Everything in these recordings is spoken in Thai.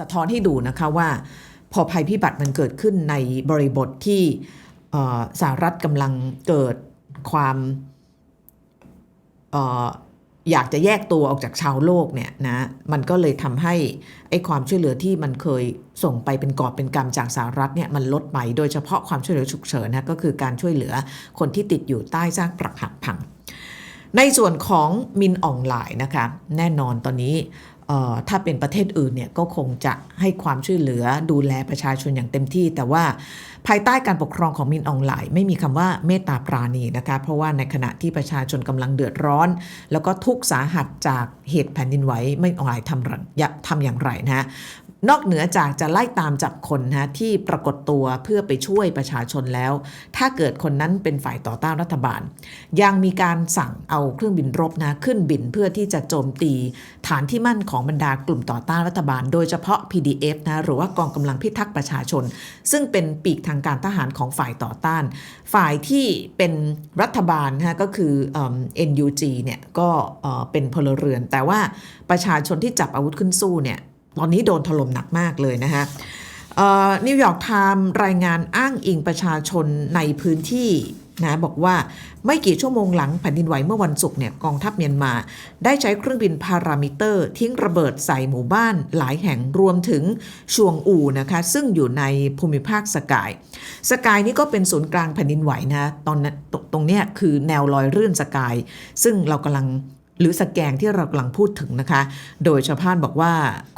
สะท้อนให้ดูนะคะว่า พอภัยพิบัติมันเกิดขึ้นในบริบทที่สหรัฐกำลังเกิดความอยากจะแยกตัวออกจากชาวโลกเนี่ยนะ มันก็เลยทำให้ไอ้ความช่วยเหลือที่มันเคยส่งไปเป็นกอบเป็นกำจากสหรัฐเนี่ยมันลดไป โดยเฉพาะความช่วยเหลือฉุกเฉินนะก็คือการช่วยเหลือคนที่ติดอยู่ใต้ซากปรักหักพัง ในส่วนของมินออนไลน์นะคะ แน่นอนตอนนี้ ถ้าเป็นประเทศอื่นเนี่ยก็คงจะให้ความช่วยเหลือดูแลประชาชนอย่างเต็มที่ แต่ว่าภายใต้การปกครองของมินอองไลน์ไม่มีคำว่าเมตตาปราณีนะคะ เพราะว่าในขณะที่ประชาชนกำลังเดือดร้อน แล้วก็ทุกข์สาหัสจากเหตุแผ่นดินไหวไม่อองไลน์ทำรังยะทำอย่างไรนะฮะ นอกเหนือจากจะไล่ตามจับคนนะที่ปรากฏตัวเพื่อไปช่วยประชาชนแล้ว ถ้าเกิดคนนั้นเป็นฝ่ายต่อต้านรัฐบาล ยังมีการสั่งเอาเครื่องบินรบนะขึ้นบินเพื่อที่จะโจมตี ฐานที่มั่นของบรรดากลุ่มต่อต้านรัฐบาล โดยเฉพาะ PDF นะหรือว่ากองกำลังพิทักษ์ประชาชน ซึ่งเป็นปีกทางการทหารของฝ่ายต่อต้าน ฝ่ายที่เป็นรัฐบาลนะก็คือเอิ่ม NUG เนี่ยก็เป็นพลเรือน แต่ว่าประชาชนที่จับอาวุธขึ้นสู้เนี่ย ตอนนี้โดนถล่มหนักมากเลยนะคะนิวยอร์กไทม์รายงานอ้างอิงประชาชนในพื้นที่นะบอกว่าไม่กี่ชั่วโมงหลังแผ่นดินไหวเมื่อวันศุกร์เนี่ยกองทัพเมียนมา ได้ใช้เครื่องบินพารามิเตอร์ ทิ้งระเบิดใส่หมู่บ้านหลายแห่งรวมถึงช่วงอู่นะคะซึ่งอยู่ในภูมิภาคสกาย สกายนี่ก็เป็นศูนย์กลางแผ่นดินไหวนะตอนนั้นตรงเนี้ยคือแนวลอยเรื่อนสกาย ซึ่งเรากำลัง หรือสแกงที่เรากำลังพูดถึงนะคะ โดยชาวบ้านบอกว่า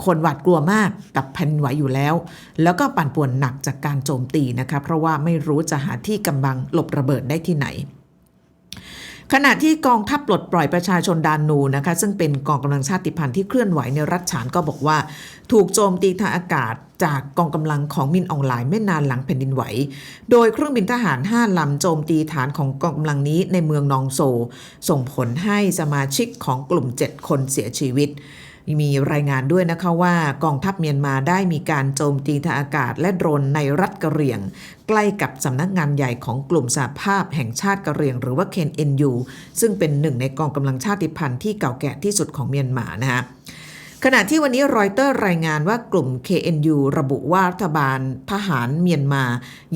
คนหวาดกลัวมากกับแผ่นดินไหวอยู่แล้ว แล้วก็ปั่นป่วนหนักจากการโจมตีนะคะ เพราะว่าไม่รู้จะหาที่กำบังหลบระเบิดได้ที่ไหน ขณะที่กองทัพปลดปล่อยประชาชนดานูนะคะซึ่งเป็นกองกำลังชาติพันธุ์ที่เคลื่อนไหวในรัฐฉานก็บอกว่า ถูกโจมตีทางอากาศจากกองกำลังของมินออนไลน์ไม่นานหลังแผ่นดินไหว โดยเครื่องบินทหาร 5 ลำโจมตีฐานของกองกำลังนี้ในเมืองนองโซ ส่งผลให้สมาชิกของกลุ่ม 7 คนเสียชีวิต มีรายงานด้วยนะคะว่ากองทัพเมียนมาได้มีการโจมตีทางอากาศและโดรนในรัฐกะเหรี่ยง ใกล้กับสำนักงานใหญ่ของกลุ่มสหภาพแห่งชาติกะเหรี่ยง หรือว่า KNU ซึ่งเป็นหนึ่งในกองกำลังชาติพันธุ์ที่เก่าแก่ที่สุดของเมียนมานะคะขณะที่วันนี้รอยเตอร์รายงานว่ากลุ่ม KNU ระบุว่ารัฐบาลทหารเมียนมา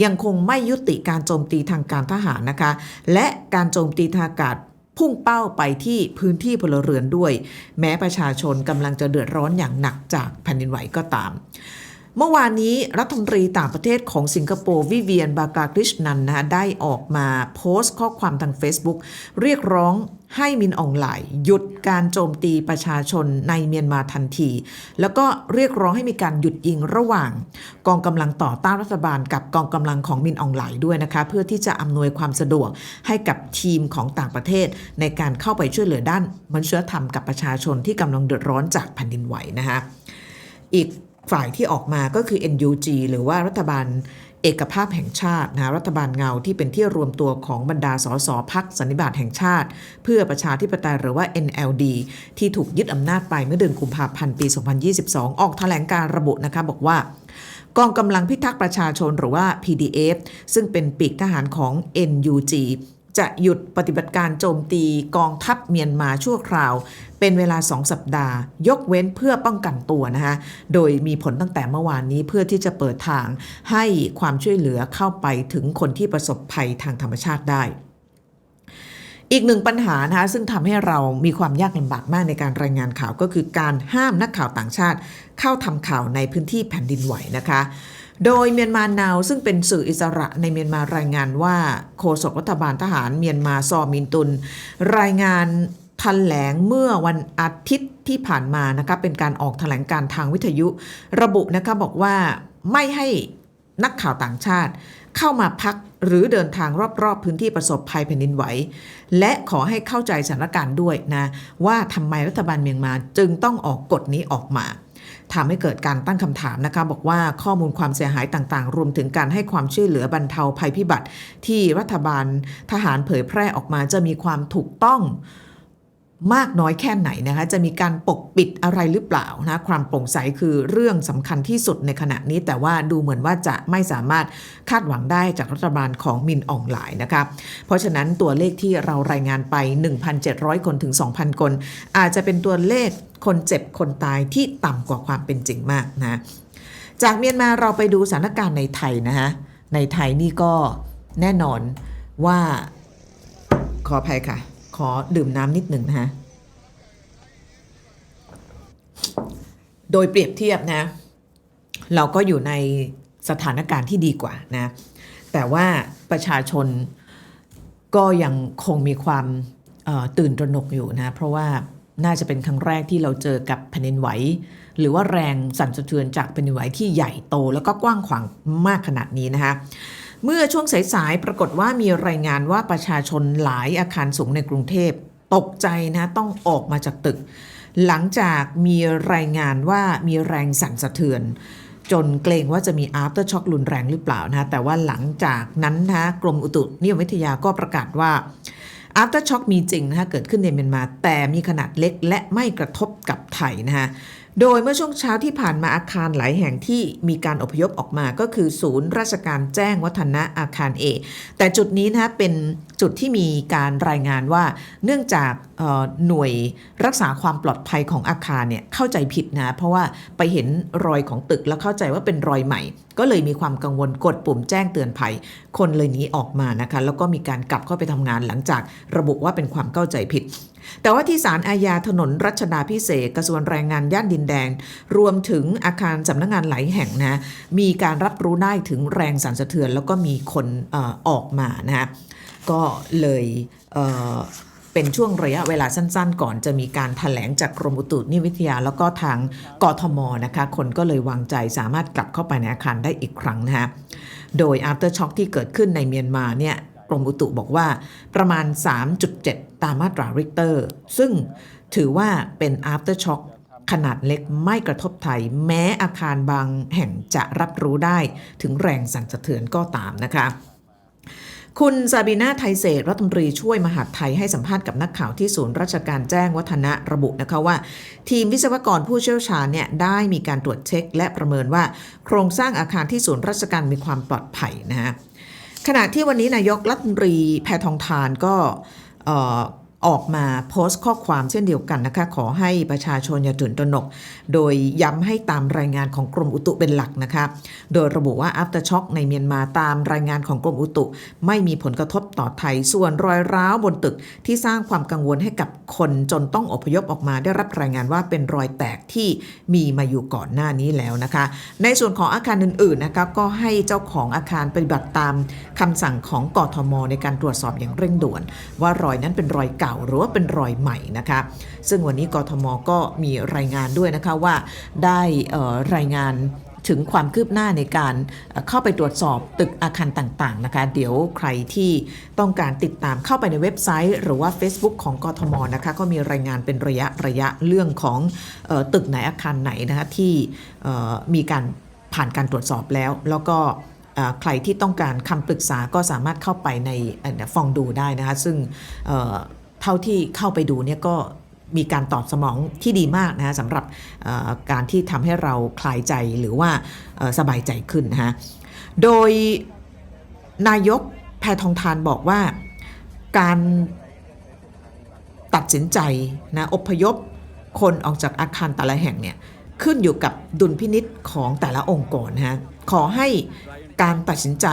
ยังคงไม่ยุติการโจมตีทางการทหารนะคะ และการโจมตีทางอากาศ พุ่งเป้าไปที่พื้นที่พลเรือนด้วย แม้ประชาชนกำลังจะเดือดร้อนอย่างหนักจากแผ่นดินไหวก็ตาม เมื่อวานนี้รัฐมนตรีต่างประเทศของสิงคโปร์วิเวียนบากาคริชนันนะคะได้ออกมาโพสต์ข้อความทาง Facebook เรียกร้อง ให้มินออนไลน์หยุดการโจมตีประชาชนในเมียนมาทันที แล้วก็เรียกร้องให้มีการหยุดยิงระหว่าง กองกำลังต่อต้านรัฐบาล กับกองกำลังของมินออนไลน์ด้วยนะคะ เพื่อที่จะอำนวยความสะดวกให้กับทีมของต่างประเทศ ในการเข้าไปช่วยเหลือด้านมนุษยธรรมกับประชาชนที่กำลังเดือดร้อนจากแผ่นดินไหวนะคะอีกฝ่ายที่ออกมาก็คือ NUG หรือว่ารัฐบาล เอกภาพแห่งชาตินะรัฐบาลเงาที่เป็นที่รวมตัวของบรรดาสสพักสันนิบาตแห่งชาติ เพื่อประชาธิปไตยหรือว่า NLD ที่ถูกยึดอำนาจไปเมื่อเดือนกุมภาพันธ์ปี 2022 ออกแถลงการระบุนะคะบอกว่ากองกำลังพิทักษ์ประชาชนหรือว่า PDF ซึ่งเป็นปีกทหารของ NUG จะหยุดปฏิบัติการโจมตีกองทัพเมียนมาชั่วคราว เป็นเวลา 2 สัปดาห์ ยกเว้นเพื่อป้องกันตัวนะคะโดยมีผลตั้งแต่เมื่อวานนี้เพื่อที่จะเปิดทางให้ความช่วยเหลือเข้าไปถึงคนที่ประสบภัยทางธรรมชาติได้อีกหนึ่งปัญหานะคะซึ่งทำให้เรามีความยากลำบากมากในการรายงานข่าวก็คือการห้ามนักข่าวต่างชาติ เข้าทำข่าวในพื้นที่แผ่นดินไหวนะคะ โดยเมียนมานาวซึ่งเป็นสื่ออิสระในเมียนมารายงานว่าโฆษกรัฐบาลทหารเมียนมาซอมินตุน รายงานแหลงเมื่อวันอาทิตย์ที่ผ่านมานะคะเป็นการออกแถลงการทางวิทยุ ระบุนะคะบอกว่าไม่ให้นักข่าวต่างชาติ เข้ามาพักหรือเดินทางรอบๆ พื้นที่ประสบภัยแผ่นดินไหว และขอให้เข้าใจสถานการณ์ด้วยนะว่าทำไมรัฐบาลเมียนมาจึงต้องออกกฎนี้ออกมา ทำให้เกิดการตั้งคำถามนะคะบอกว่าข้อมูลความเสียหายต่างๆ รวมถึงการให้ความช่วยเหลือบรรเทาภัยพิบัติ ที่รัฐบาลทหารเผยแพร่ออกมาจะมีความถูกต้อง มากน้อยแค่ไหนนะคะจะมีการปกปิดอะไรหรือเปล่านะความโปร่งใสคือเรื่องสำคัญที่สุดในขณะนี้ แต่ว่าดูเหมือนว่าจะไม่สามารถคาดหวังได้จากรัฐบาลของมินอองหลายนะคะเพราะฉะนั้นตัวเลขที่เรารายงานไป 1,700 คนถึง 2,000 คน อาจจะเป็นตัวเลขคนเจ็บคนตายที่ต่ำกว่าความเป็นจริงมากนะจากเมียนมาเราไปดูสถานการณ์ในไทยนะฮะในไทยนี่ก็แน่นอนว่าขออภัยค่ะ ขอดื่มน้ำนิดหนึ่งนะฮะโดยเปรียบเทียบนะ เราก็อยู่ในสถานการณ์ที่ดีกว่านะ แต่ว่าประชาชนก็ยังคงมีความตื่นตระหนกอยู่นะ เพราะว่าน่าจะเป็นครั้งแรกที่เราเจอกับแผ่นดินไหว หรือว่าแรงสั่นสะเทือนจากแผ่นดินไหวที่ใหญ่โตแล้วก็กว้างขวางมากขนาดนี้นะคะ เมื่อช่วงสายๆปรากฏว่ามีรายงานว่าประชาชนหลายอาคารสูงในกรุงเทพตกใจนะต้องออกมาจากตึก หลังจากมีรายงานว่ามีแรงสั่นสะเทือน จนเกรงว่าจะมี after shock รุนแรงหรือเปล่านะแต่ว่าหลังจากนั้นนะกรมอุตุนิยมวิทยาก็ประกาศว่า after shock มีจริงนะคะเกิดขึ้นในเมียนมา แต่มีขนาดเล็กและไม่กระทบกับไทยนะคะโดยเมื่อช่วงเช้าที่ผ่านมาอาคารหลายแห่งที่มีการอพยพออกมาก็คือศูนย์ราชการแจ้งวัฒนะอาคารเอแต่จุดนี้นะคะเป็นจุดที่มีการรายงานว่า เนื่องจากหน่วยรักษาความปลอดภัยของอาคารเนี่ยเข้าใจผิดนะเพราะว่าไปเห็นรอยของตึกแล้วเข้าใจว่าเป็นรอยใหม่ ก็เลยมีความกังวลกดปุ่มแจ้งเตือนภัย คนเลยหนีออกมานะคะแล้วก็มีการกลับเข้าไปทำงานหลังจากระบุว่าเป็นความเข้าใจผิด แต่ว่าที่ศาลอาญาถนนรัชดาพิเศษกระทรวงแรงงานย่านดินแดง รวมถึงอาคารสำนักงงานหลายแห่งนะมีการรับรู้ได้ถึงแรงสั่นสะเทือน แล้วก็มีคนออออกมานะก็เลยเเป็นช่วงระยะเวลาสั้นๆ ก่อนจะมีการถแถลงจากกรมอุตุนิวิทยา แล้วก็ทางกทมนะคะ คนก็เลยวางใจสามารถกลับเข้าไปในอาคารได้อีกครั้งนะฮะโดย after shock ที่เกิดขึ้นในเมียนมาเนี่ยกรมอุตุบอกว่าประมาณ 3.7 ตามมาตราริกเตอร์ ซึ่งถือว่าเป็น after shock ขนาดเล็กไม่กระทบไทย แม้อาคารบางแห่งจะรับรู้ได้ถึงแรงสั่นสะเทือนก็ตามนะคะ คุณซาบีนาไทยเศษรัฐมนตรีช่วยมหาดไทยให้สัมภาษณ์กับนักข่าวที่ศูนย์ราชการแจ้งวัฒนะระบุนะคะว่า ทีมวิศวกรผู้เชี่ยวชาญเนี่ยได้มีการตรวจเช็ค และประเมินว่า โครงสร้างอาคารที่ศูนย์ราชการมีความปลอดภัยนะฮะขณะที่วันนี้นายกรัฐมนตรีแพทองทานก็ ออกมาโพสต์ข้อความเช่นเดียวกันนะคะ ขอให้ประชาชนอย่าตื่นตระหนก โดยย้ำให้ตามรายงานของกรมอุตุเป็นหลักนะคะ โดยระบุว่า after shock ในเมียนมาตามรายงานของกรมอุตุ ไม่มีผลกระทบต่อไทย ส่วนรอยร้าวบนตึกที่สร้างความกังวลให้กับคนจนต้องอพยพออกมาได้รับรายงานว่าเป็นรอยแตกที่มีมาอยู่ก่อนหน้านี้แล้วนะคะ ในส่วนของอาคารอื่นๆนะคะก็ให้เจ้าของอาคารปฏิบัติตามคำสั่งของกทม ในการตรวจสอบอย่างเร่งด่วน ว่ารอยนั้นเป็นรอยเก่าหรือว่าเป็นรอยใหม่นะคะ ซึ่งวันนี้กทมก็มีรายงานด้วยนะคะว่าได้รายงานถึงความคืบหน้าในการเข้าไปตรวจสอบตึกอาคารต่างๆนะคะ เดี๋ยวใครที่ต้องการติดตามเข้าไปในเว็บไซต์ หรือว่า Facebook ของกทมนะคะ ก็มีรายงานเป็นระยะระยะเรื่องของออตึกไหนอาคารไหนนะคะที่มีการผ่านการตรวจสอบแล้ว แล้วก็ใครที่ต้องการคำปรึกษาก็สามารถเข้าไปในฟองดูได้นะคะ ซึ่ง ท่าที่เข้าไปดูเนี่ยก็มีการตอบสมองที่ดีมากนะคะสำหรับการที่ทำให้เราคลายใจหรือว่าสบายใจขึ้นนะคะโดยนายกแพทองทานบอกว่าการตัดสินใจนะอพยพคนออกจากอาคารแต่ละแห่งเนี่ยขึ้นอยู่กับดุลพินิษของแต่ละองค์กรนะฮะขอให้การตัดสินใจ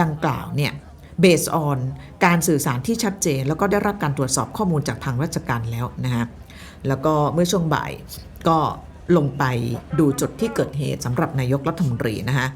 ดังกล่าวเนี่ย เบสออนการสื่อสารที่ชัดเจน แล้วก็ได้รับการตรวจสอบข้อมูลจากทางราชการแล้วนะฮะแล้วก็เมื่อช่วงบ่ายก็ลงไปดูจุดที่เกิดเหตุสำหรับนายกรัฐมนตรีนะฮะ